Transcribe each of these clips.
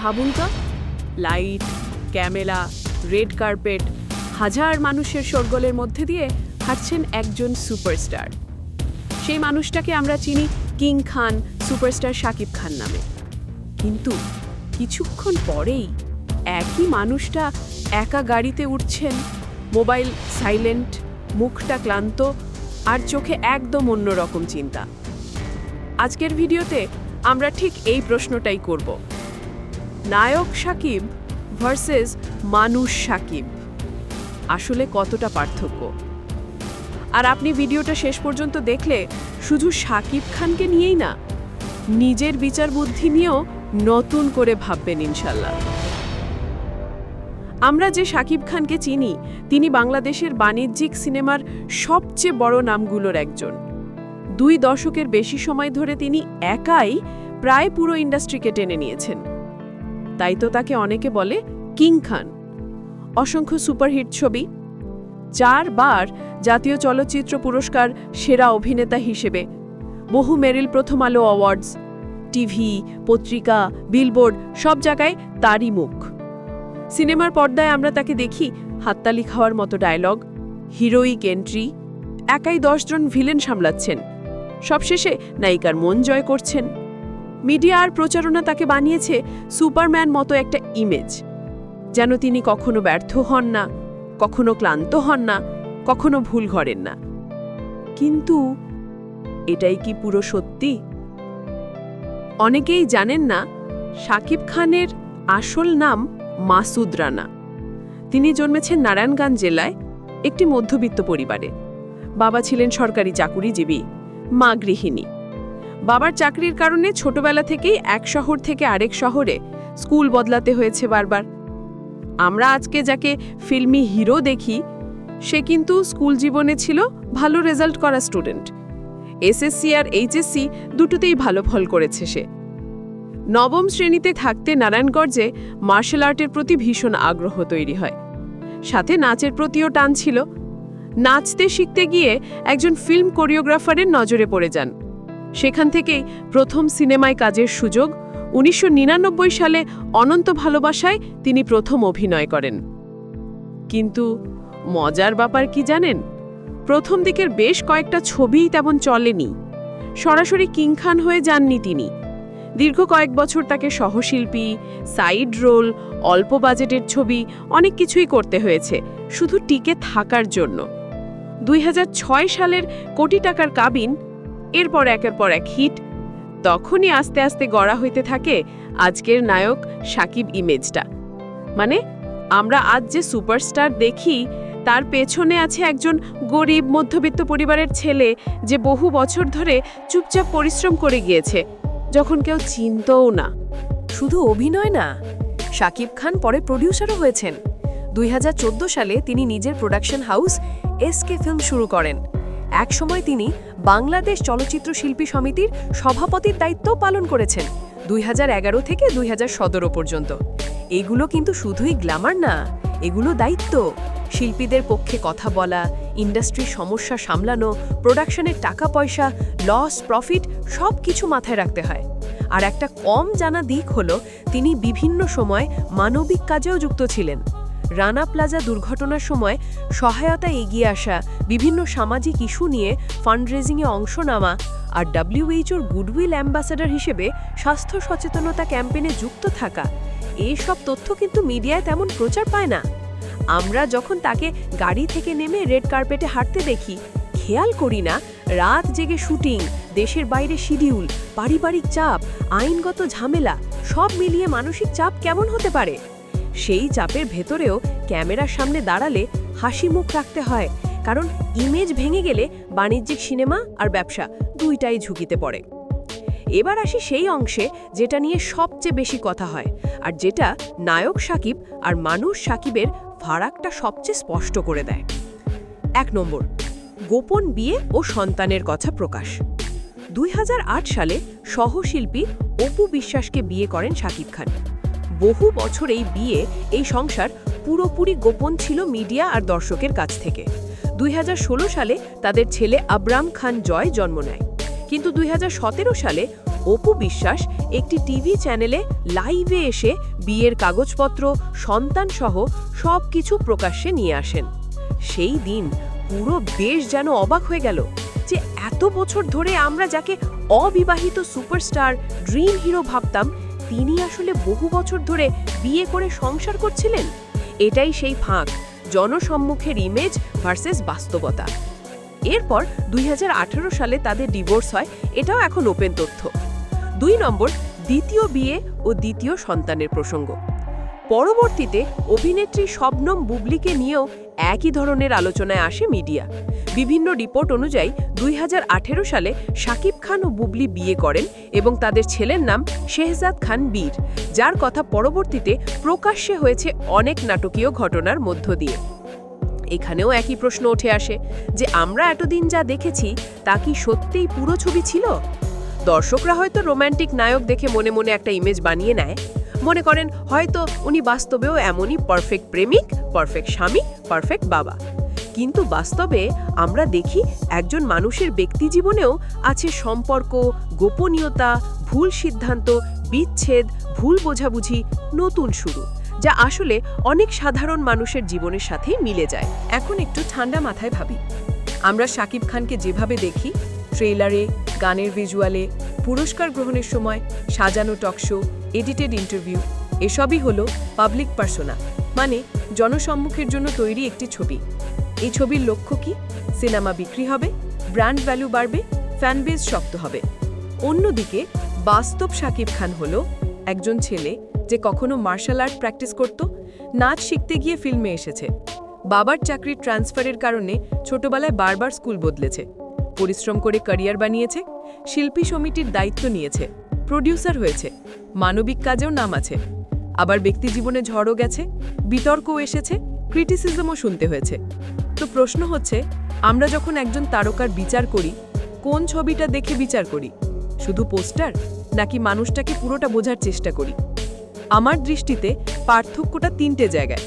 ভাবুন তো। Light, camera, red carpet, হাজার মানুষের শোরগোলের মধ্যে দিয়ে হাঁটছেন একজন সুপারস্টার। সেই মানুষটাকে আমরা চিনি কিং খান, সুপারস্টার শাকিব খান নামে। কিন্তু কিছুক্ষণ পরেই একই মানুষটা একা গাড়িতে উঠছেন, মোবাইল সাইলেন্ট, মুখটা ক্লান্ত আর চোখে একদম অন্যরকম চিন্তা। আজকের ভিডিওতে আমরা ঠিক এই প্রশ্নটাই করব। নায়ক সাকিব ভার্সেস মানুষ সাকিব আসলে কতটা পার্থক্য? আর আপনি ভিডিওটা শেষ পর্যন্ত দেখলে শুধু সাকিব খানকে নিয়েই না, নিজের বিচার বুদ্ধি নিয়েও নতুন করে ভাববেন ইনশাল্লাহ আমরা যে সাকিব খানকে চিনি, তিনি বাংলাদেশের বাণিজ্যিক সিনেমার সবচেয়ে বড় নামগুলোর একজন। দুই দশকের বেশি সময় ধরে তিনি একাই প্রায় পুরো ইন্ডাস্ট্রিকে টেনে নিয়েছেন। তাই তো তাকে অনেকে বলে কিং খান। অসংখ্য সুপারহিট ছবি। চারবার জাতীয় চলচ্চিত্র পুরস্কার সেরা অভিনেতা হিসেবে। বহু মেরিল প্রথম আলো অ্যাওয়ার্ডস। টিভি, পত্রিকা, বিলবোর্ড, সব জায়গায় তারই মুখ। সিনেমার পর্দায় আমরা তাকে দেখি হাততালি খাওয়ার মতো ডায়লগ, হিরোইক এন্ট্রি, একাই দশজন ভিলেন সামলাচ্ছেন। সবশেষে নায়িকার মন জয় করছেন। মিডিয়া আর প্রচারণা তাকে বানিয়েছে সুপারম্যান মতো একটা ইমেজ যেন তিনি কখনো ব্যর্থ হন না, কখনো ক্লান্ত হন না, কখনো ভুল করেন না। কিন্তু এটাই কি পুরো সত্যি? অনেকেই জানেন না শাকিব খানের আসল নাম মাসুদ রানা। তিনি জন্মেছেন নারায়ণগঞ্জ জেলায় একটি মধ্যবিত্ত পরিবারে। বাবা ছিলেন সরকারি চাকুরিজীবী, মা গৃহিণী। বাবার চাকরির কারণে ছোটবেলা থেকেই এক শহর থেকে আরেক শহরে স্কুল বদলাতে হয়েছে বারবার। আমরা আজকে যাকে ফিল্মি হিরো দেখি, সে কিন্তু স্কুল জীবনে ছিল ভালো রেজাল্ট করা স্টুডেন্ট। এসএসসি আর এইচএসসি দুটোতেই ভালো ফল করেছে সে। নবম শ্রেণীতে থাকতে নারায়ণগঞ্জে মার্শাল আর্টের প্রতি ভীষণ আগ্রহ তৈরি হয়। সাথে নাচের প্রতিও টান ছিল। নাচতে শিখতে গিয়ে একজন ফিল্ম কোরিওগ্রাফারের নজরে পড়ে যান। সেখান থেকেই প্রথম সিনেমায় কাজের সুযোগ। উনিশশো নিরানব্বই সালে অনন্ত ভালোবাসায় তিনি প্রথম অভিনয় করেন। কিন্তু মজার ব্যাপার কি জানেন? প্রথম দিকের বেশ কয়েকটা ছবিই তেমন চলেনি। সরাসরি কিংখান হয়ে যাননি তিনি। দীর্ঘ কয়েক বছর তাকে সহশিল্পী, সাইড রোল, অল্প বাজেটের ছবি, অনেক কিছুই করতে হয়েছে। শুধু টিকে থাকার জন্য। দুই হাজার ছয় সালের কোটি টাকার কাবিন এরপর একের পর এক হিট। তখনই আস্তে আস্তে গড়া হইতে থাকে আজকের নায়ক সাকিব ইমেজটা। মানে আমরা আজ যে সুপারস্টার দেখি, তার পেছনে আছে একজন গরিব মধ্যবিত্ত পরিবারের ছেলে যে বহু বছর ধরে চুপচাপ পরিশ্রম করে গিয়েছে, যখন কেউ চিনতও না। শুধু অভিনয় না শাকিব খান পরে প্রডিউসারও হয়েছেন। দুই হাজার চোদ্দ সালে তিনি নিজের প্রোডাকশন হাউস এসকে ফিল্ম শুরু করেন। একসময় তিনি বাংলাদেশ চলচ্চিত্র শিল্পী সমিতির সভাপতির দায়িত্ব পালন করেছেন দুই হাজার এগারো থেকে দুই হাজার সতেরো পর্যন্ত। এগুলো কিন্তু শুধুই গ্ল্যামার না, এগুলো দায়িত্ব। শিল্পীদের পক্ষে কথা বলা, ইন্ডাস্ট্রির সমস্যা সামলানো, প্রোডাকশনের টাকা পয়সা, লস, প্রফিট সব কিছু মাথায় রাখতে হয়। আর একটা কম জানা দিক হলো, তিনি বিভিন্ন সময় মানবিক কাজেও যুক্ত ছিলেন। রানা প্লাজা দুর্ঘটনার সময় সহায়তা এগিয়ে আসা বিভিন্ন সামাজিক ইস্যু নিয়ে ফান্ডরেজিংয়ে অংশ নেওয়া আর ডাব্লিউএইচওর গুডউইল অ্যাম্বাসেডর হিসেবে স্বাস্থ্য সচেতনতা ক্যাম্পেনে যুক্ত থাকা। এই সব তথ্য কিন্তু মিডিয়ায় তেমন প্রচার পায় না। আমরা যখন তাকে গাড়ি থেকে নেমে রেড কার্পেটে হাঁটতে দেখি, খেয়াল করি না, রাত জেগে শুটিং, দেশের বাইরে শিডিউল, পারিবারিক চাপ, আইনগত ঝামেলা, সব মিলিয়ে মানসিক চাপ কেমন হতে পারে? সেই চাপের ভেতরেও ক্যামেরার সামনে দাঁড়ালে হাসি মুখ রাখতে হয়, কারণ ইমেজ ভেঙে গেলে বাণিজ্যিক সিনেমা আর ব্যবসা দুইটাই ঝুঁকিতে পড়ে। এবার আসি সেই অংশে যেটা নিয়ে সবচেয়ে বেশি কথা হয়, আর যেটা নায়ক সাকিব আর মানুষ সাকিবের ফারাকটা সবচেয়ে স্পষ্ট করে দেয়। এক নম্বর, গোপন বিয়ে ও সন্তানের কথা প্রকাশ। দুই হাজার আট সালে সহশিল্পী অপু বিশ্বাসকে বিয়ে করেন শাকিব খান। বহু বছর এই বিয়ে, এই সংসার পুরোপুরি গোপন ছিল মিডিয়া আর দর্শকের কাছ থেকে। দুই হাজার ষোলো সালে তাদের ছেলে আবরাম খান জয় জন্ম নেয়। কিন্তু দুই হাজার সতেরো সালে অপু বিশ্বাস একটি টিভি চ্যানেলে লাইভে এসে বিয়ের কাগজপত্র সন্তান সহ সব কিছু প্রকাশ্যে নিয়ে আসেন। সেই দিন পুরো দেশ যেন অবাক হয়ে গেল যে এত বছর ধরে আমরা যাকে অবিবাহিত সুপারস্টার, ড্রিম হিরো ভাবতাম তিনি আসলে বহু বছর ধরে বিয়ে করে সংসার করছিলেন? এটাই সেই ফাঁক, জনসম্মুখের ইমেজ ভার্সেস বাস্তবতা। এরপর দুই হাজার আঠারো সালে তাদের ডিভোর্স হয়, এটাও এখন ওপেন তথ্য। দুই নম্বর, দ্বিতীয় বিয়ে ও দ্বিতীয় সন্তানের প্রসঙ্গ। পরবর্তীতে অভিনেত্রী শবনম বুবলিকে নিয়েও একই ধরনের আলোচনায় আসে মিডিয়া। বিভিন্ন রিপোর্ট অনুযায়ী দুই হাজার আঠেরো সালে শাকিব খান ও বুবলি বিয়ে করেন এবং তাদের ছেলের নাম শেহজাদ খান বীর, যার কথা পরবর্তীতে প্রকাশ্যে হয়েছে অনেক নাটকীয় ঘটনার মধ্য দিয়ে। এখানেও একই প্রশ্ন উঠে আসে, যে আমরা এতদিন যা দেখেছি, তা কি সত্যিই পুরো ছবি ছিল? দর্শকরা হয়তো রোম্যান্টিক নায়ক দেখে মনে মনে একটা ইমেজ বানিয়ে নেয় মনে করেন হয়তো উনি বাস্তবেও এমনই পারফেক্ট প্রেমিক পারফেক্ট স্বামী পারফেক্ট বাবা। কিন্তু বাস্তবে আমরা দেখি একজন মানুষের ব্যক্তি জীবনেও আছে সম্পর্ক, গোপনীয়তা, ভুল সিদ্ধান্ত, বিচ্ছেদ, ভুল বোঝাবুঝি, নতুন শুরু, যা আসলে অনেক সাধারণ মানুষের জীবনের সাথেই মিলে যায়। এখন একটু ঠান্ডা মাথায় ভাবি। আমরা শাকিব খানকে যেভাবে দেখি ট্রেলারে গানের ভিজুয়ালে পুরস্কার গ্রহণের সময় সাজানো টকশো এডিটেড ইন্টারভিউ এসবই হলো পাবলিক পার্সোনা মানে জনসম্মুখের জন্য তৈরি একটি ছবি। এই ছবির লক্ষ্য কি? সিনেমা বিক্রি হবে ব্র্যান্ড ভ্যালু বাড়বে ফ্যানবেজ শক্ত হবে। অন্যদিকে, বাস্তব শাকিব খান হল একজন ছেলে যে কখনো মার্শাল আর্ট প্র্যাকটিস করত, নাচ শিখতে গিয়ে ফিল্মে এসেছে। বাবার চাকরির ট্রান্সফারের কারণে ছোটবেলায় বারবার স্কুল বদলেছে। পরিশ্রম করে ক্যারিয়ার বানিয়েছে, শিল্পী সমিতির দায়িত্ব নিয়েছে। প্রডিউসার হয়েছে। মানবিক কাজেও নাম আছে। আবার ব্যক্তিজীবনে ঝড়ও গেছে, বিতর্কও এসেছে ক্রিটিসিজমও শুনতে হয়েছে। তো প্রশ্ন হচ্ছে, আমরা যখন একজন তারকার বিচার করি, কোন ছবিটা দেখে বিচার করি? শুধু পোস্টার, নাকি মানুষটাকে পুরোটা বোঝার চেষ্টা করি? আমার দৃষ্টিতে পার্থক্যটা তিনটে জায়গায়,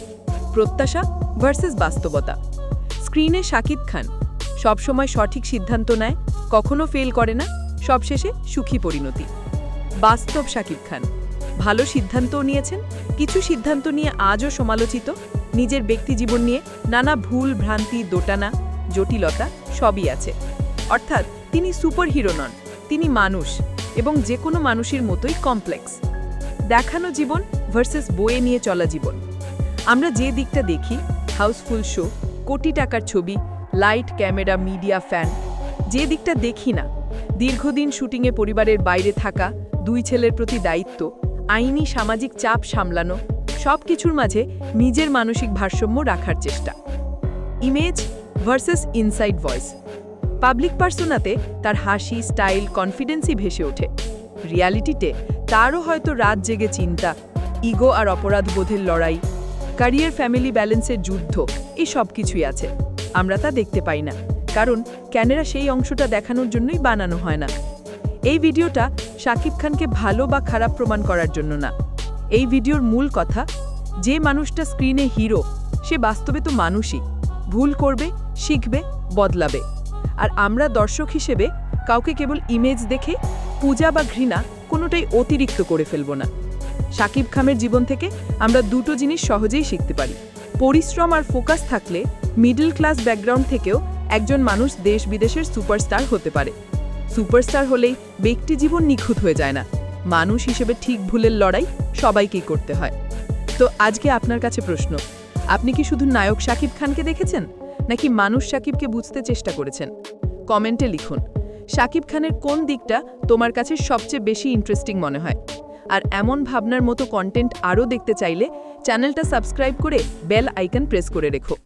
প্রত্যাশা ভার্সেস বাস্তবতা। স্ক্রিনে শাকিব খান, সবসময় সঠিক সিদ্ধান্ত নেয়, কখনো ফেল করে না, সবশেষে সুখী পরিণতি। বাস্তব শাকিব খান। ভালো সিদ্ধান্তও নিয়েছেন, কিছু সিদ্ধান্ত নিয়ে আজও সমালোচিত, নিজের ব্যক্তিজীবন নিয়ে নানা ভুল, ভ্রান্তি, দোটানা, জটিলতা সবই আছে। অর্থাৎ তিনি সুপারহিরো নন, তিনি মানুষ এবং যে কোনো মানুষের মতোই কমপ্লেক্স। দেখানো জীবন ভার্সেস বয়ে নিয়ে চলা জীবন। আমরা যে দিকটা দেখি, হাউসফুল শো, কোটি টাকার ছবি, লাইট, ক্যামেরা, মিডিয়া, ফ্যান, যে দিকটা দেখি না, দীর্ঘদিন শুটিংয়ে পরিবারের বাইরে থাকা দুই ছেলের প্রতি দায়িত্ব, আইনি সামাজিক চাপ সামলানো সব কিছুর মাঝে নিজের মানসিক ভারসাম্য রাখার চেষ্টা। Image versus inside voice public পার্সোনাতে তার হাসি স্টাইল কনফিডেন্সই ভেসে ওঠে। রিয়ালিটিতে তারও হয়তো রাত জেগে চিন্তা ইগো আর অপরাধবোধের লড়াই ক্যারিয়ার ফ্যামিলি ব্যালেন্সের যুদ্ধ, এই সব কিছুই আছে। আমরা তা দেখতে পাই না, কারণ ক্যানেরা সেই অংশটা দেখানোর জন্যই বানানো হয় না। এই ভিডিওটা শাকিব খানকে ভালো বা খারাপ প্রমাণ করার জন্য না। এই ভিডিওর মূল কথা, যে মানুষটা স্ক্রিনে হিরো, সে বাস্তবে তো মানুষই। ভুল করবে, শিখবে, বদলাবে। আর আমরা দর্শক হিসেবে কাউকে কেবল ইমেজ দেখে পূজা বা ঘৃণা কোনোটাই অতিরিক্ত করে ফেলব না। শাকিব খানের জীবন থেকে আমরা দুটো জিনিস সহজেই শিখতে পারি। পরিশ্রম আর ফোকাস থাকলে মিডল ক্লাস ব্যাকগ্রাউন্ড থেকেও একজন মানুষ দেশ বিদেশের সুপারস্টার হতে পারে। সুপারস্টার হলেই ব্যক্তি জীবন নিখুঁত হয়ে যায় না। মানুষ হিসেবে ঠিক ভুলের লড়াই সবাইকেই করতে হয়। তো আজকে আপনার কাছে প্রশ্ন, আপনি কি শুধু নায়ক শাকিব খানকে দেখেছেন, নাকি মানুষ শাকিবকে বুঝতে চেষ্টা করেছেন? কমেন্টে লিখুন শাকিব খানের কোন দিকটা তোমার কাছে সবচেয়ে বেশি ইন্টারেস্টিং মনে হয়? আর এমন ভাবনার মতো কন্টেন্ট আরও দেখতে চাইলে চ্যানেলটা সাবস্ক্রাইব করে বেল আইকন প্রেস করে রেখো।